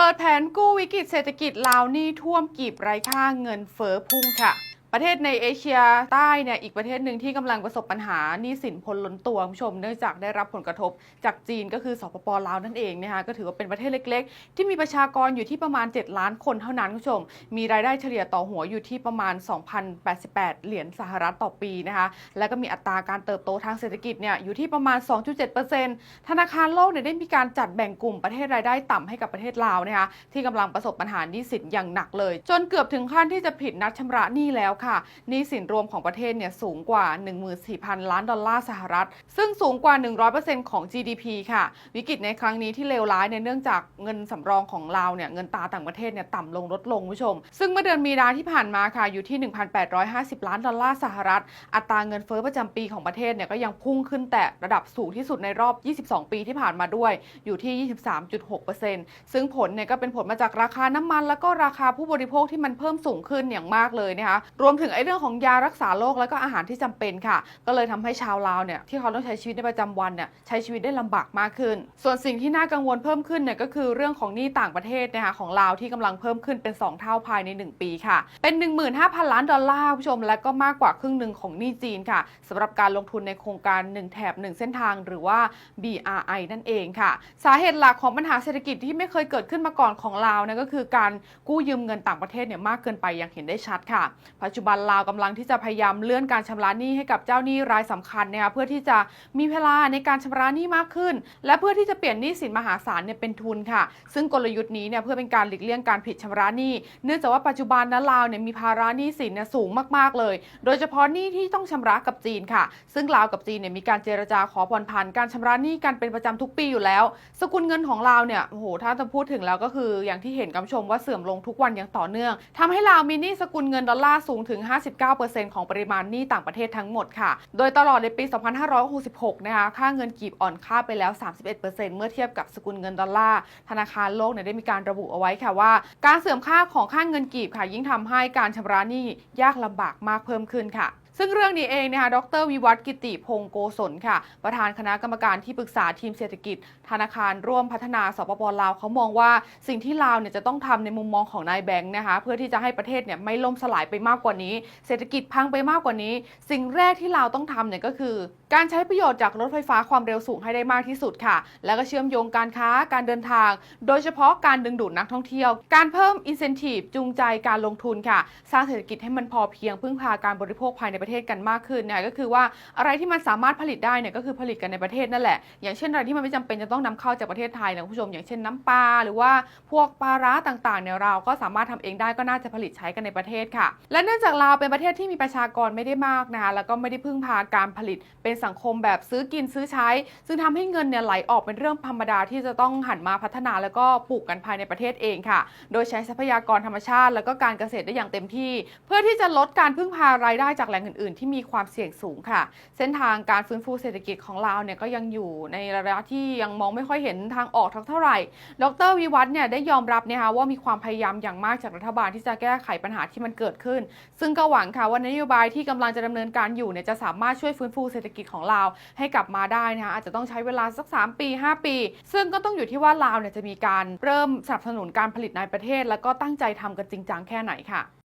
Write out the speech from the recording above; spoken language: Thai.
เปิดแผนกู้วิกฤตเศรษฐกิจลาวหนี้ท่วมกีบไร้ค่าเงินเฟ้อพุ่งค่ะ ประเทศในเอเชียใต้เนี่ยอีกประเทศหนึ่งที่กำลังประสบปัญหาหนี้สินพลล้นตัวคุณผู้ชม เนื่องจากได้รับผลกระทบจากจีนก็คือสปปลาวนั่นเองนะคะก็ถือว่าเป็นประเทศเล็ก ๆ ที่มีประชากรอยู่ที่ประมาณ 7 ล้านคนเท่านั้นคุณผู้ชม มีรายได้เฉลี่ยต่อหัวอยู่ที่ประมาณ 2,088 เหรียญสหรัฐต่อปีนะคะแล้วก็มีอัตราการเติบโตทางเศรษฐกิจเนี่ยอยู่ที่ประมาณ 2.7%ธนาคารโลกเนี่ยได้มีการจัดแบ่งกลุ่มประเทศรายได้ต่ำให้กับประเทศลาวนะคะที่กำลังประสบปัญหาหนี้สินอย่างหนักเลย จนเกือบถึงขั้นที่จะผิดนัดชำระหนี้แล้วค่ะหนี้สินรวมของประเทศเนี่ยสูงกว่า 14,000 ล้านดอลลาร์สหรัฐ ซึ่งสูงกว่า 100%ของ GDP ค่ะ วิกฤตในครั้งนี้ที่เลวร้ายเนี่ยเนื่องจากเงินสำรองของลาเนี่ยเงินตาต่างประเทศเนี่ยต่ำลงลดลงคุณผู้ชม ซึ่งเมื่อเดือนมีนาที่ผ่านมาค่ะอยู่ที่ 1,850 ล้านดอลลาร์สหรัฐ อัตราเงินเฟ้อประจำปีของประเทศเนี่ยก็ยังพุ่งขึ้นแต่ระดับสูงที่สุดในรอบ 22 ปีที่ผ่านมาด้วยอยู่ที่ 23.6%ซึ่งผลเนี่ยก็เป็นผลมาจากราคาน้ำมัน แล้วก็ราคาผู้บริโภคที่มันเพิ่มสูงขึ้นอย่างมากเลยนะคะรววมถึงไอ้เรื่องของยารักษาโรคแล้วก็อาหารที่จำเป็นค่ะ ก็เลยทำให้ชาวลาวเนี่ยที่เขาต้องใช้ชีวิตในประจำวันเนี่ยใช้ชีวิตได้ลำบากมากขึ้น ส่วนสิ่งที่น่ากังวลเพิ่มขึ้นเนี่ยก็คือเรื่องของหนี้ต่างประเทศนะคะของลาวที่กำลังเพิ่มขึ้นเป็น 2 เท่าภายใน 1 ปีค่ะ เป็น 15,000 ล้านดอลลาร์ผู้ชม และก็มากกว่าครึ่งหนึ่งของหนี้จีนค่ะสำหรับการลงทุนในโครงการ 1 แถบ 1 เส้นทางหรือว่า BRI นั่นเองค่ะ สาเหตุหลักของปัญหาเศรษฐกิจที่ไม่เคยเกิดขึ้นมาก่อนของลาวนะก็คือการกู้ยืมเงินต่างประเทศเนี่ยมากเกินไปอย่างเห็นได้ชัดค่ะปัจจุบันลาวกำลังที่จะพยายามเลื่อนการชำระหนี้ให้กับเจ้าหนี้รายสำคัญนะคะเพื่อที่จะมีเวลาในการชำระหนี้มากขึ้น และเพื่อที่จะเปลี่ยนหนี้สินมหาศาลเนี่ยเป็นทุนค่ะ ซึ่งกลยุทธ์นี้เนี่ยเพื่อเป็นการหลีกเลี่ยงการผิดชำระหนี้ เนื่องจากว่าปัจจุบันนะลาวเนี่ยมีภาระหนี้สินเนี่ยสูงมากๆเลย โดยเฉพาะหนี้ที่ต้องชำระกับจีนค่ะ ซึ่งลาวกับจีนเนี่ยมีการเจรจาขอผ่อนผันการชำระหนี้กันเป็นประจำทุกปีอยู่แล้ว สกุลเงินของลาวเนี่ยโอ้โหถ้าจะพูดถึงแล้วก็คืออย่างที่เห็นกำชมว่าเสื่อมลงทุกวันอย่างต่อเนื่องทำให้ลาวมีหนี้สกุลเงินดอลลาร์สูงถึง 59%ของปริมาณหนี้ต่างประเทศทั้งหมดค่ะ โดยตลอดในปี 2566 นะคะ ค่าเงินกีบอ่อนค่าไปแล้ว 31%เมื่อเทียบกับสกุลเงินดอลลาร์ ธนาคารโลกเนี่ยได้มีการระบุเอาไว้ค่ะว่า การเสื่อมค่าของค่าเงินกีบค่ะ ยิ่งทำให้การชำระหนี้ยากลำบากมากเพิ่มขึ้นค่ะ ซึ่งเรื่องนี้เองนะคะดรวิวัฒกิติพงโกศลค่ะ ประธานคณะกรรมการที่ปรึกษาทีมเศรษฐกิจ ธนาคารร่วมพัฒนาสปปลาวเขามองว่าสิ่งที่ลาวเนี่ยจะต้องทำในมุมมองของนายแบงค์นะคะเพื่อที่จะให้ประเทศเนี่ยไม่ล่มสลายไปมากกว่านี้ เศรษฐกิจพังไปมากกว่านี้ สิ่งแรกที่ลาวต้องทำเนี่ยก็คือ การใช้ประโยชน์จากรถไฟฟ้าความเร็วสูงให้ได้มากที่สุดค่ะ แล้วก็เชื่อมโยงการค้าการเดินทาง โดยเฉพาะการดึงดูดนักท่องเที่ยว การเพิ่ม incentive จูงใจการลงทุนค่ะ สร้างเศรษฐกิจให้มันพอเพียงพึ่งพาการบริโภคภายในประเทศกันมากขึ้นเนี่ยก็คือว่าอะไรที่มันสามารถผลิตได้เนี่ยก็คือผลิตกันในประเทศนั่นแหละ อย่างเช่นอะไรที่มันไม่จำเป็นจะต้องนำเข้าจากประเทศไทยนะคุณผู้ชมอย่างเช่นน้ำปลาหรือว่าพวกปลาร้าต่างๆเนี่ยเราก็สามารถทำเองได้ก็น่าจะผลิตใช้กันในประเทศค่ะ และเนื่องจากลาวเป็นประเทศที่มีประชากรไม่ได้มากนะคะแล้วก็ไม่ได้พึ่งพาการผลิตเป็นสังคมแบบซื้อกินซื้อใช้ ซึ่งทำให้เงินเนี่ยไหลออกเป็นเรื่องธรรมดาที่จะต้องหันมาพัฒนาแล้วก็ปลูกกันภายในประเทศเองค่ะ โดยใช้ทรัพยากรธรรมชาติ แล้วก็การเกษตรได้อย่างเต็มที่ เพื่อที่จะลดการพึ่งพารายได้จากแหล่งอื่น ๆ ที่มีความเสี่ยงสูงค่ะ เส้นทางการฟื้นฟูเศรษฐกิจของลาวเนี่ยก็ยังอยู่ในระยะที่ยังมองไม่ค่อยเห็นทางออกทักเท่าไหร่ ดรวิวัฒน์เนี่ยได้ยอมรับนะคะว่ามีความพยายามอย่างมากจากรัฐบาลที่จะแก้ไขปัญหาที่มันเกิดขึ้น ซึ่งก็หวังค่ะว่านโยบายที่กำลังจะดำเนินการอยู่เนี่ยจะสามารถช่วยฟื้นฟูเศรษฐกิจของลาวให้กลับมาได้นะคะอาจจะต้องใช้เวลาสัก 3 ปี 5 ปี ซึ่งก็ต้องอยู่ที่ว่าลาวเนี่ยจะมีการเริ่มสนับสนุนการผลิตในประเทศ แล้วก็ตั้งใจทำกันจริงจังแค่ไหนค่ะ